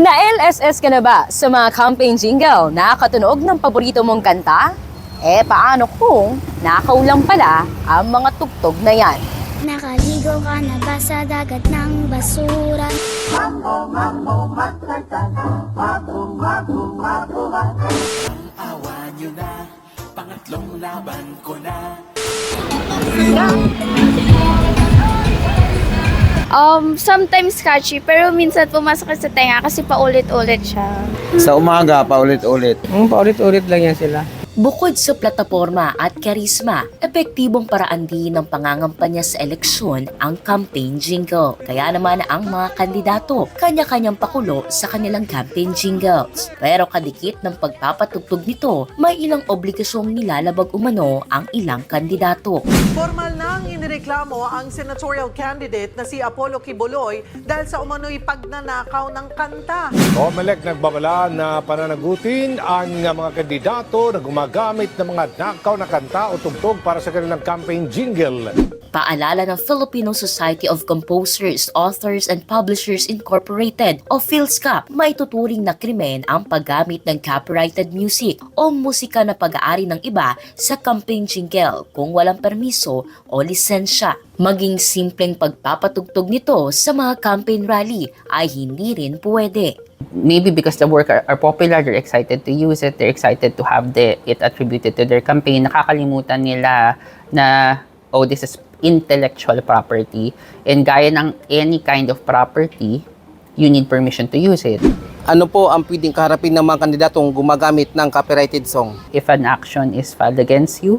Na-LSS ka na ba sa mga campaign jingle na katunog ng paborito mong kanta? Eh paano kung nakaulang pala ang mga tugtog na yan? Nakaligo ka na ba sa dagat ng basura? Awa nyo na, pangatlong laban ko na Um, sometimes catchy, pero minsan pumasok sa tenga kasi paulit-ulit siya. Sa umaga, paulit-ulit. Hmm, paulit-ulit lang yan sila. Bukod sa plataforma at karisma, epektibong paraan din ng pangangampanya sa eleksyon ang campaign jingle. Kaya naman ang mga kandidato, kanya-kanyang pakulo sa kanilang campaign jingles. Pero kadikit ng pagpapatugtog nito, may ilang obligasyong nilalabag umano ang ilang kandidato. Formal nang inireklamo ang senatorial candidate na si Apollo Kibuloy dahil sa umano'y pagnanakaw ng kanta. COMELEC nagbabala na pananagutin ang mga kandidato na gumagamit ng mga nakaw na kanta o tugtog para sa kanilang campaign jingle. Paalala ng Filipino Society of Composers, Authors and Publishers Incorporated o PhilSCAP, may tuturing na krimen ang paggamit ng copyrighted music o musika na pag-aari ng iba sa campaign jingle kung walang permiso o lisensya. Maging simpleng pagpapatugtog nito sa mga campaign rally ay hindi rin pwede. maybe because the work are, are popular, they're excited to use it, they're excited to have the, it attributed to their campaign. Nakakalimutan nila na, oh, this is intellectual property. And gaya ng any kind of property, you need permission to use it. Ano po ang pwedeng kaharapin ng mga kandidatong gumagamit ng copyrighted song? If an action is filed against you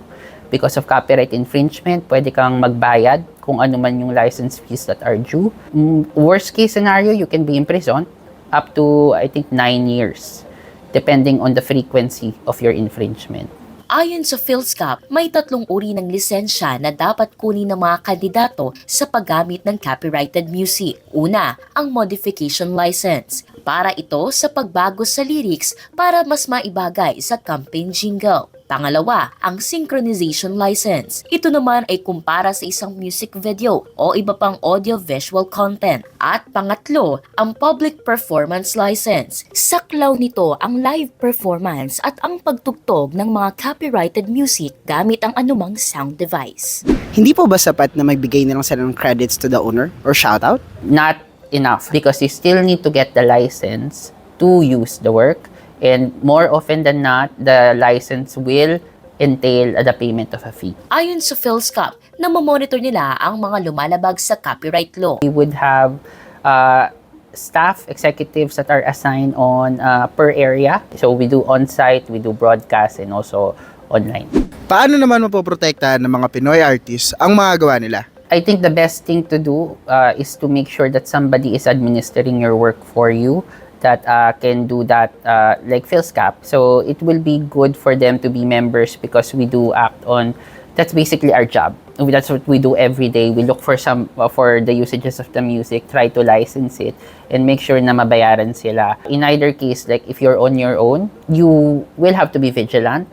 because of copyright infringement, pwede kang magbayad kung ano man yung license fees that are due. Mm, Worst case scenario, you can be imprisoned up to, I think, nine years, depending on the frequency of your infringement. Ayon sa PhilSCAP, may tatlong uri ng lisensya na dapat kunin ng mga kandidato sa paggamit ng copyrighted music. Una, ang modification license. Para ito sa pagbago sa lyrics para mas maibagay sa campaign jingle. Pangalawa, ang synchronization license. Ito naman ay kumpara sa isang music video o iba pang audio-visual content. At pangatlo, ang public performance license. Saklaw nito ang live performance at ang pagtugtog ng mga copyrighted music gamit ang anumang sound device. Hindi po ba sapat na magbigay na lang sila ng credits to the owner or shoutout? Not enough because you still need to get the license to use the work. And more often than not, the license will entail the payment of a fee. Ayon sa PhilSCAP, na nila ang mga lumalabag sa copyright law. we would have uh, staff executives that are assigned on uh, per area. So we do on-site, we do broadcast, and also online. Paano naman mapoprotektahan ng mga Pinoy artists ang mga gawa nila? I think the best thing to do uh, is to make sure that somebody is administering your work for you that uh, can do that uh, like PhilSCAP. So it will be good for them to be members because we do act on that's basically our job. That's what we do every day. We look for some uh, for the usages of the music, try to license it, and make sure na mabayaran sila. In either case, like if you're on your own, you will have to be vigilant.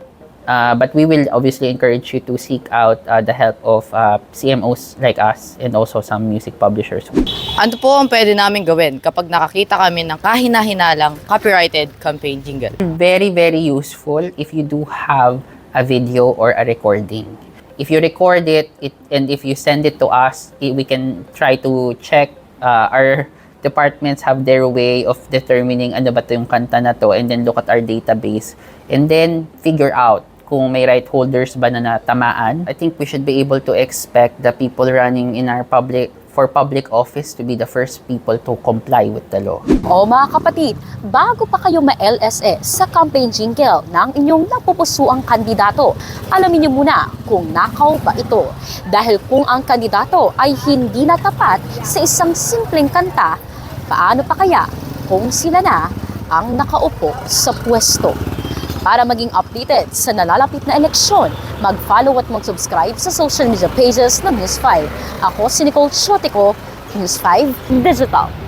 Uh, but we will obviously encourage you to seek out uh, the help of uh, CMOs like us and also some music publishers. Ano po ang pwede namin gawin kapag nakakita kami ng kahina-hinalang copyrighted campaign jingle? Very, very useful if you do have a video or a recording. If you record it, it and if you send it to us, i- we can try to check uh, our departments have their way of determining ano ba to yung kanta na to and then look at our database and then figure out kung may right holders ba na natamaan. I think we should be able to expect the people running in our public for public office to be the first people to comply with the law. O mga kapatid, bago pa kayo ma-LSS sa campaign jingle ng inyong napupusuang kandidato, alamin niyo muna kung nakaw ba ito. Dahil kung ang kandidato ay hindi na tapat sa isang simpleng kanta, paano pa kaya kung sila na ang nakaupo sa pwesto? Para maging updated sa nalalapit na eleksyon, mag-follow at mag-subscribe sa social media pages ng News 5. Ako si Nicole Chotico, News 5 Digital.